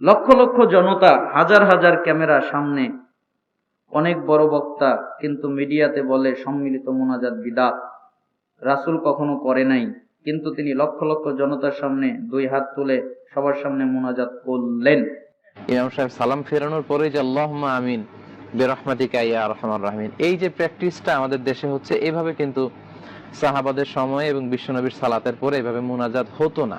লক্ষ লক্ষ জনতা, হাজার হাজার ক্যামেরার সামনে অনেক বড় বক্তা কিন্তু মিডিয়াতে বলে সম্মিলিত মোনাজাত বিদাত। রাসূল কখনো করে নাই, কিন্তু তিনি লক্ষ লক্ষ জনতার সামনে দুই হাত তুলে সবার সামনে মোনাজাত করলেন। ইমাম সাহেব, সালাম ফেরানোর পরে যে আল্লাহুম্মা আমিন, বেরহমাতিকা ইয়া রহমান রাহিমিন। এই যে প্র্যাকটিসটা আমাদের দেশে হচ্ছে, এভাবে কিন্তু সাহাবাদের সময় এবং বিশ্বনবীর সালাতের পরে এভাবে মোনাজাত হতো না।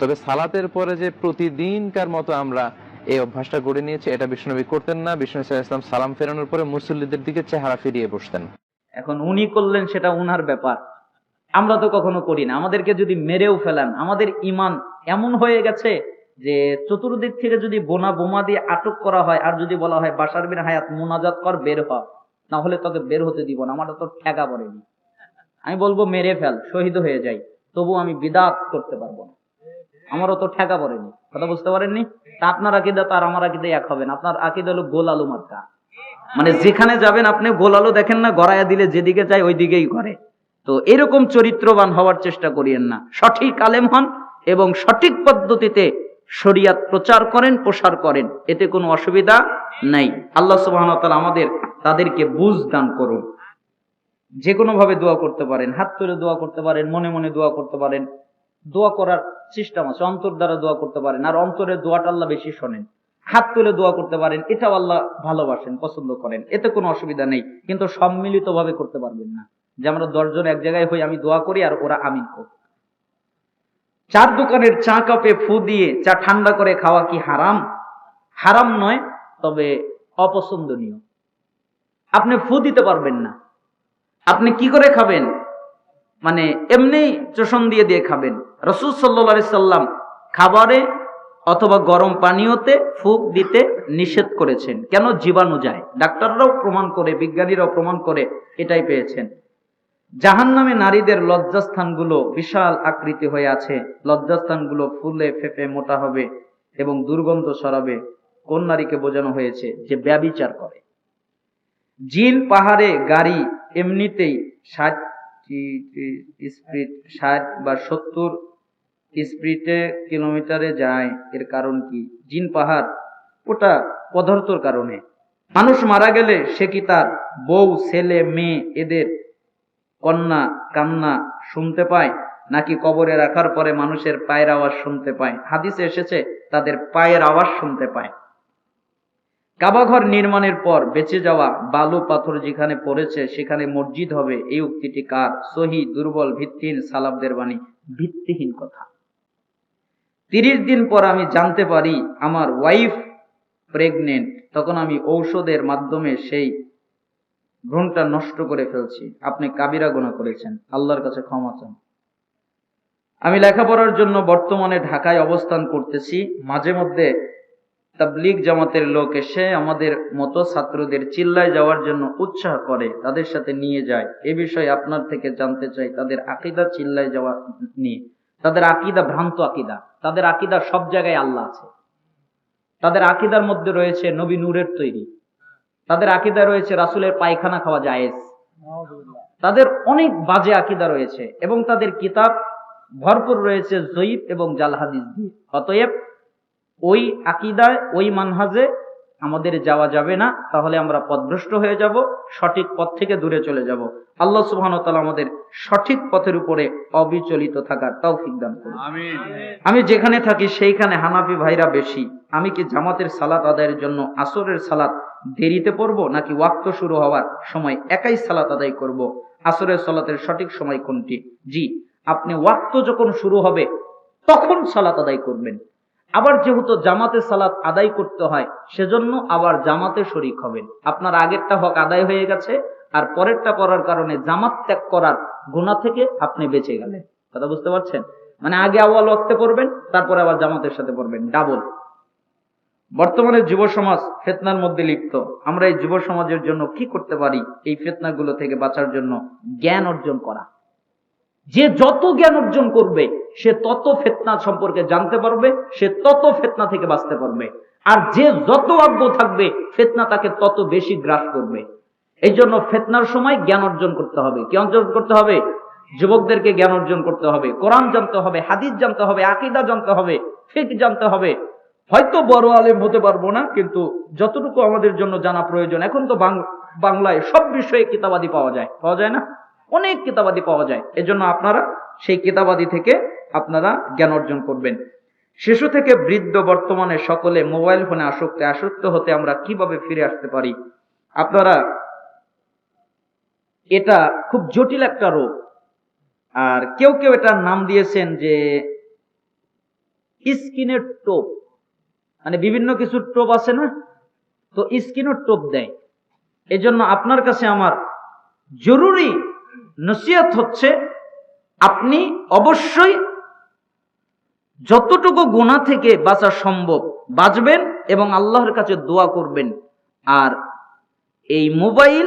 তবে সালাতের পরে যে প্রতিদিনকার মতো আমরা এই অভ্যাসটা গড়ে নিয়েছি, এটা বিশ্বনবী করতেন না। বিষ্ণু ইসলাম সালাম ফেরানোর পরে মুসল্লিদের দিকে চেহারা ফিরিয়ে বসতেন। এখন উনি করলেন সেটা উনার ব্যাপার। আমরা তো কখনো করি না। আমাদেরকে যদি মেরেও ফেলান, আমাদের ইমান এমন হয়ে গেছে যে চতুর্দিক থেকে যদি বোনা বোমা দিয়ে আটক করা হয়, আর যদি বলা হয় বাসার বিন হায়াত মোনাজাত কর, বের হ। না হলে তোকে বের হতে দিব না। আমার তো ঠেকা পড়েনি। আমি বলব মেরে ফেল, শহীদ হয়ে যাই। তবু আমি বিদাত করতে পারব না। আমারও তো ঠেকা পড়েনি। কথা বুঝতে পারেননি? তা আপনার আকিদা তো আর আমার আকিদা এক হবে না। আপনার আকিদা হলো গোল আলু মার্কা মানে যেখানে যাবেন আপনি গোল আলু দেখেন না, গড়াইয়া দিলে যেদিকে যায় ওই দিকেই করে। তো এরকম চরিত্রবান হওয়ার চেষ্টা করিয়েন না। সঠিক আলেম হন এবং সঠিক পদ্ধতিতে শরিয়াত প্রচার করেন, প্রসার করেন। এতে কোনো অসুবিধা নাই। আল্লাহ সুবাহ আমাদের তাদেরকে বুঝ দান করুন। যে ভাবে দোয়া করতে পারেন, হাত তুলে দোয়া করতে পারেন, মনে মনে দোয়া করতে পারেন। দোয়া করার সিস্টেম আছে, অন্তর দ্বারা দোয়া করতে পারেন। আর অন্তরের দোয়াটা আল্লাহ বেশি শোনেন। হাত তুলে দোয়া করতে পারেন, এটাও আল্লাহ ভালোবাসেন, পছন্দ করেন। এতে কোনো অসুবিধা নেই, কিন্তু সম্মিলিত ভাবে করতে পারবেন না। যে আমরা দশজন এক জায়গায় হই, আমি দোয়া করি আর ওরা আমিন করি। চার দোকানের চা কাপে ফু দিয়ে, চা ঠান্ডা করে খাওয়া কি হারাম? হারাম নয়, তবে অপছন্দনীয়। আপনি ফু দিতে পারবেন না। আপনি কি করে খাবেন? মানে এমনি চোষণ দিয়ে দিয়ে খাবেন। রসুল সাল্লা সাল্লাম খাবারে অথবা গরম পানীয়তে ফুক দিতে নিষেধ করেছেন। কেন? জীবাণু যায়। ডাক্তাররাও প্রমাণ করে, বিজ্ঞানীরাও প্রমাণ করে এটাই পেয়েছেন। জাহান নামে নারীদের লজ্জাস্থানগুলো বিশাল আকৃতি হয়ে আছে। লজ্জাস্থানগুলো ফুলে ফেপে মোটা হবে এবং দুর্গন্ধ সরাবে কোন নারীকে বোঝানো হয়েছে? যে ব্যবিচার করে। জিন পাহাড়ে গাড়ি এমনিতেই ষাট স্পিড ষাট বা সত্তর স্পিডে কিলোমিটারে যায়, এর কারণ কি? জিন পাহাড় ওটা পদার্থর কারণে। মানুষ মারা গেলে সে কি তার বউ, ছেলে, মেয়ে এদের কন্যা, কান্না শুনতে পায়, নাকি কবরে রাখার পরে মানুষের পায়ের আওয়াজ শুনতে পায়? হাদিসে এসেছে, তাদের পায়ের আওয়াজ শুনতে পায়। কাবাঘর নির্মাণের পর বেঁচে যাওয়া বালু পাথর যেখানে পড়েছে, সেখানে মসজিদ হবে। এই উক্তিটি কার? সহি, দুর্বল, ভিত্তিহীন সালাবদের বাণী। ভিত্তিহীন কথা। তিরিশ দিন পর আমি জানতে পারি, আমার ওয়াইফ প্রেগনেন্ট তখন আমি ঔষধের মাধ্যমে সেই ভ্রূণটা নষ্ট করে ফেলছি। আপনি কাবিরা গুণা করেছেন। আল্লাহর কাছে ক্ষমা চান। আমি লেখাপড়ার জন্য বর্তমানে ঢাকায় অবস্থান করতেছি। মাঝে মধ্যে তাবলিগ জামাতের লোক এসে আমাদের মতো ছাত্রদের চিল্লায় যাওয়ার জন্য উৎসাহ করে, তাদের সাথে নিয়ে যায়। এ বিষয়ে আপনার থেকে জানতে চাই, তাদের আকিদা চিল্লায় যাওয়া নিয়ে। তাদের আকিদা ভ্রান্ত আকিদা। তাদের আকিদা সব জায়গায় আল্লাহ আছে। তাদের আকিদার মধ্যে রয়েছে নবী নূরের তৈরি। তাদের আকিদা রয়েছে রাসুলের পায়খানা খাওয়া জায়েজ। তাদের অনেক বাজে আকিদা রয়েছে এবং তাদের কিতাব ভরপুর রয়েছে জয়ীব এবং জাল হাদিস দিয়ে। অতএব ওই আকিদায় ওই মানহাজে আমাদের যাওয়া যাবে না তাহলে আমরা পথভ্রষ্ট হয়ে যাব সঠিক পথ থেকে দূরে চলে যাব। আল্লাহ সুবহান তাআলা আমাদের সঠিক পথের উপরে অবিচলিত থাকার তৌফিক দান করুন। আমি যেখানে থাকি সেইখানে হানাফি ভাইরা বেশি। আমি কি জামাতের সালাত আদায়ের জন্য আসরের সালাত দেরিতে পড়ব নাকি ওয়াক্ত শুরু হওয়ার সময় একাই সালাত আদায় করব? আসরের সালাতের সঠিক সময় কোনটি? জি আপনি ওয়াক্ত যখন শুরু হবে তখন সালাত আদায় করবেন। আবার যেহেতু জামাতে সালাত আদায় করতে হয়, সেজন্য আবার জামাতে শরিক হবেন। আপনার আগেরটা হক আদায় হয়ে গেছে, আর পরেরটা করার কারণে জামাত ত্যাগ করার গুণা থেকে আপনি বেঁচে গেলেন। কথা বুঝতে পারছেন? মানে আগে আওয়াল ওয়াক্তে পড়বেন, তারপরে আবার জামাতের সাথে পড়বেন, ডাবল। বর্তমানে যুব সমাজ ফেতনার মধ্যে লিপ্ত। আমরা এই যুব সমাজের জন্য কি করতে পারি? এই ফেতনাগুলো থেকে বাঁচার জন্য জ্ঞান অর্জন করা। যে যত জ্ঞান অর্জন করবে সে তত ফেতনা সম্পর্কে জানতে পারবে, সে তত ফেতনা থেকে বাঁচতে পারবে। আর যে যত অজ্ঞ থাকবে, ফেতনা তাকে তত বেশি গ্রাস করবে। এই জন্য ফেতনার সময় জ্ঞান অর্জন করতে হবে। কি অর্জন করতে হবে? যুবকদেরকে জ্ঞান অর্জন করতে হবে। কোরআন জানতে হবে, হাদিস জানতে হবে, আকিদা জানতে হবে, ফিক জানতে হবে। হয়তো বড় আলেম হতে পারব না, কিন্তু যতটুকু আমাদের জন্য জানা প্রয়োজন, এখন তো বাংলায় সব বিষয়ে কিতাবাদি পাওয়া যায়। পাওয়া যায় না? অনেক কিতাবাদি পাওয়া যায়। এজন্য আপনারা সেই কিতাবাদি থেকে আপনারা জ্ঞান অর্জন করবেন। শিশু থেকে বৃদ্ধ বর্তমানে সকলে মোবাইল ফোনে আসক্ত আসক্ত হতে আমরা কীভাবে ফিরে আসতে পারি? আপনারা এটা খুব জটিল একটা রোগ। আর কেউ কেউ এটার নাম দিয়েছেন যে স্কিনের টোপ। মানে বিভিন্ন কিছু টোপ আছে না? তো স্কিনের টোপ দেয়। এজন্য আপনার কাছে আমার জরুরি নসিহত হচ্ছে, আপনি অবশ্যই যতটুকু গুণা থেকে বাঁচা সম্ভব, বাঁচবেন এবং আল্লাহর কাছে দোয়া করবেন। আর এই মোবাইল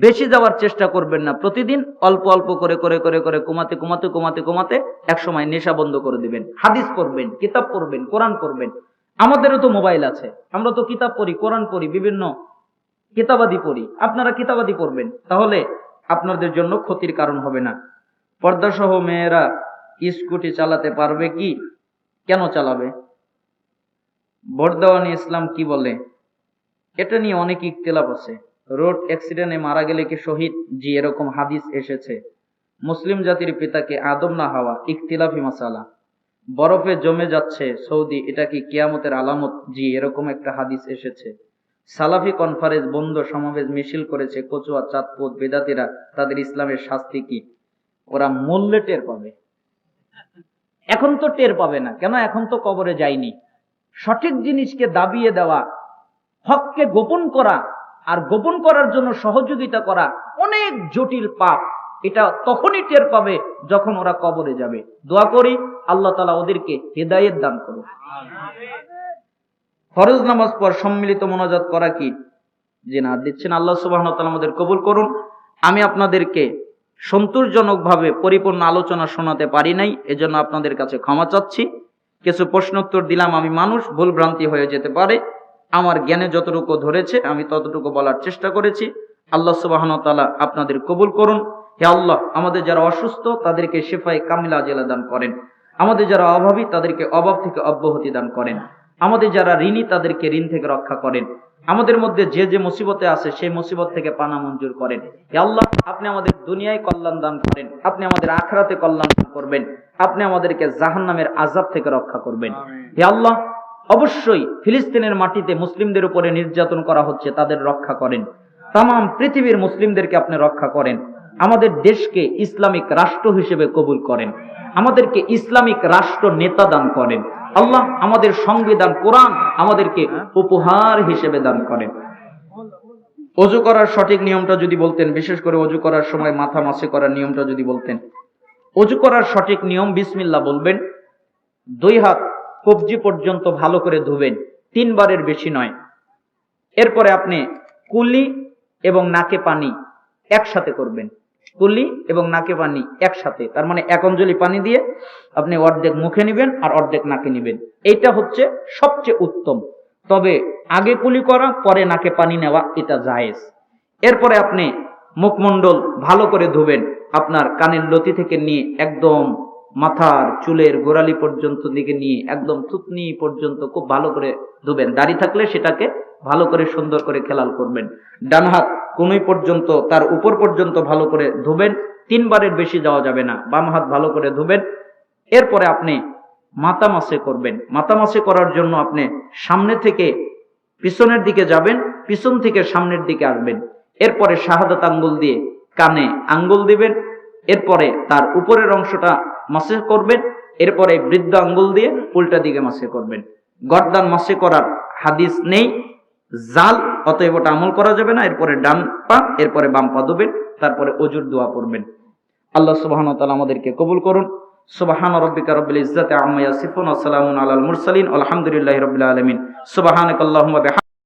বেশি যাওয়ার চেষ্টা করবেন না। প্রতিদিন অল্প অল্প করে করে করে করে, কমাতে কমাতে কমাতে কমাতে এক সময় নেশা বন্ধ করে দিবেন। হাদিস পড়বেন, কিতাব পড়বেন, কোরআন পড়বেন। আমাদেরও তো মোবাইল আছে। আমরা তো কিতাব পড়ি, কোরআন পড়ি, বিভিন্ন কিতাবাদি পড়ি। আপনারা কিতাবাদি পড়বেন, তাহলে আপনাদের জন্য ক্ষতির কারণ হবে না। পর্দাসহ মেয়েরা স্কুটি চালাতে পারবে কি? কেন চালাবে? বর্দাওয়ানি ইসলাম কি বলে? এটা নিয়ে অনেক ইখতিলাফ আছে। রোড অ্যাক্সিডেন্টে মারা গেলে কি শহীদ? জি, এরকম হাদিস এসেছে। মুসলিম জাতির পিতাকে আদম না হওয়া, ইখতিলাফি মাসালা। বরফে জমে যাচ্ছে সৌদি, এটা কি কিয়ামতের আলামত? জি, এরকম একটা হাদিস এসেছে। সালাফি কনফারেন্স, বন্ধ সমাবেশ মিছিল করেছে কচুয়া, চাঁদপুর বেদাতিরা, তাদের ইসলামের শাস্তি কি? ওরা মূল্যে টের পাবে। এখন তো টের পাবে না। কেন? এখন তো কবরে যায়নি। সঠিক জিনিসকে দাবিয়ে দেওয়া, হককে গোপন করা আর গোপন করার জন্য সহযোগিতা করা অনেক জটিল পাপ। এটা তখনই টের পাবে যখন ওরা কবরে যাবে। দোয়া করি আল্লাহ তালা ওদেরকে হেদায়েত দান করুন ফরজ নামাজ পর সম্মিলিত মোনাজাত করা কি? যে না দিচ্ছেন আল্লাহ সুবাহ আমাদের কবুল করুন। আমি আপনাদেরকে সন্তোষজনকভাবে পরিপূর্ণ আলোচনা শোনাতে পারি নাই, এজন্য আপনাদের কাছে ক্ষমা চাচ্ছি। কিছু প্রশ্নোত্তর দিলাম আমি মানুষ, ভুল ভ্রান্তি হয়ে যেতে পারে। আমার জ্ঞানে যতটুকু ধরেছে, আমি ততটুকু বলার চেষ্টা করেছি। আল্লাহ সুবাহন তালা আপনাদের কবুল করুন। হে আল্লাহ, আমাদের যারা অসুস্থ, তাদেরকে শেফাই কামিলা জেলা দান করেন। আমাদের যারা অভাবী, তাদেরকে অভাব থেকে অব্যাহতি দান করেন। আমাদের যারা ঋণী, তাদেরকে ঋণ থেকে রক্ষা করেন। আমাদের মধ্যে যে যে মুসিবতে আছে সেই মুসিবত থেকে পানা মঞ্জুর করেন। আল্লাহ আপনি আমাদের দুনিয়ায় কল্যাণ দান করেন। আপনি আমাদের আখরাতে কল্যাণ দান করবেন। আপনি আমাদেরকে জাহান্নামের আজাব থেকে রক্ষা করবেন। হে আল্লাহ অবশ্যই ফিলিস্তিনের মাটিতে মুসলিমদের উপরে নির্যাতন করা হচ্ছে তাদের রক্ষা করেন। তাম পৃথিবীর মুসলিমদেরকে আপনি রক্ষা করেন। আমাদের দেশকে ইসলামিক রাষ্ট্র হিসেবে কবুল করেন। আমাদেরকে ইসলামিক রাষ্ট্র নেতা দান করেন। আল্লাহ আমাদের সংবিধান কোরআন আমাদেরকে উপহার হিসেবে দান করেন। অজু করার সঠিক নিয়মটা যদি বলতেন, বিশেষ করে অজু করার সময় মাথা মাসে করার নিয়মটা যদি বলতেন। অজু করার সঠিক নিয়ম, বিসমিল্লাহ বলবেন, দুই হাত কবজি পর্যন্ত ভালো করে ধুবেন, তিনবারের বেশি নয়। এরপরে আপনি কুলি এবং নাকে পানি একসাথে করবেন। কুলি এবং নাকে পানি একসাথে। তার মানে এক অঞ্জলি পানি দিয়ে আপনি অর্ধেক মুখে নিবেন আর অর্ধেক নাকে নিবেন। এইটা হচ্ছে সবচেয়ে উত্তম। তবে আগে কুলি করা, পরে নাকে পানি নেওয়া, এটা জায়েজ। এরপরে আপনি মুখমণ্ডল ভালো করে ধুবেন। আপনার কানের লতি থেকে নিয়ে একদম মাথার চুলের গোড়ালি পর্যন্ত দিকে নিয়ে একদম থুতনি পর্যন্ত খুব ভালো করে ধুবেন। দাড়ি থাকলে সেটাকে ভালো করে সুন্দর করে খেলাল করবেন। ডান হাত কোনোই পর্যন্ত, তার উপর পর্যন্ত ভালো করে ধুবেন, তিনবারের বেশি যাওয়া যাবে না। বাম হাত ভালো করে ধুবেন, এরপরে আপনি মাথা মাসে করবেন। মাথা মাসে করার জন্য আপনি সামনে থেকে পিছনের দিকে যাবেন, পিছন থেকে সামনের দিকে আসবেন। এরপরে শাহাদাত আঙ্গুল দিয়ে কানে আঙ্গুল দিবেন, এরপরে তার উপরের অংশটা মাসে করবেন, এরপরে বৃদ্ধ আঙ্গুল দিয়ে উল্টা দিকে মাসে করবেন। গর্দান মাসে করার হাদিস নেই। জাল, অতএব ওটা আমল করা যাবে না, এরপরে ডান পা, এরপরে বাম পা দেবেন, তারপরে অজুর দোয়া পড়বেন। আল্লাহ সুবাহান তালা আমাদেরকে কবুল করুন। সুবাহান রব্বিকা রব্বিল ইজ্জাতে আম্মা ইয়াসিফুন ওয়া সালামুন আলাল মুরসালিন আলহামদুলিল্লাহি রাব্বিল আলামিন। সুবহানাকাল্লাহুম্মা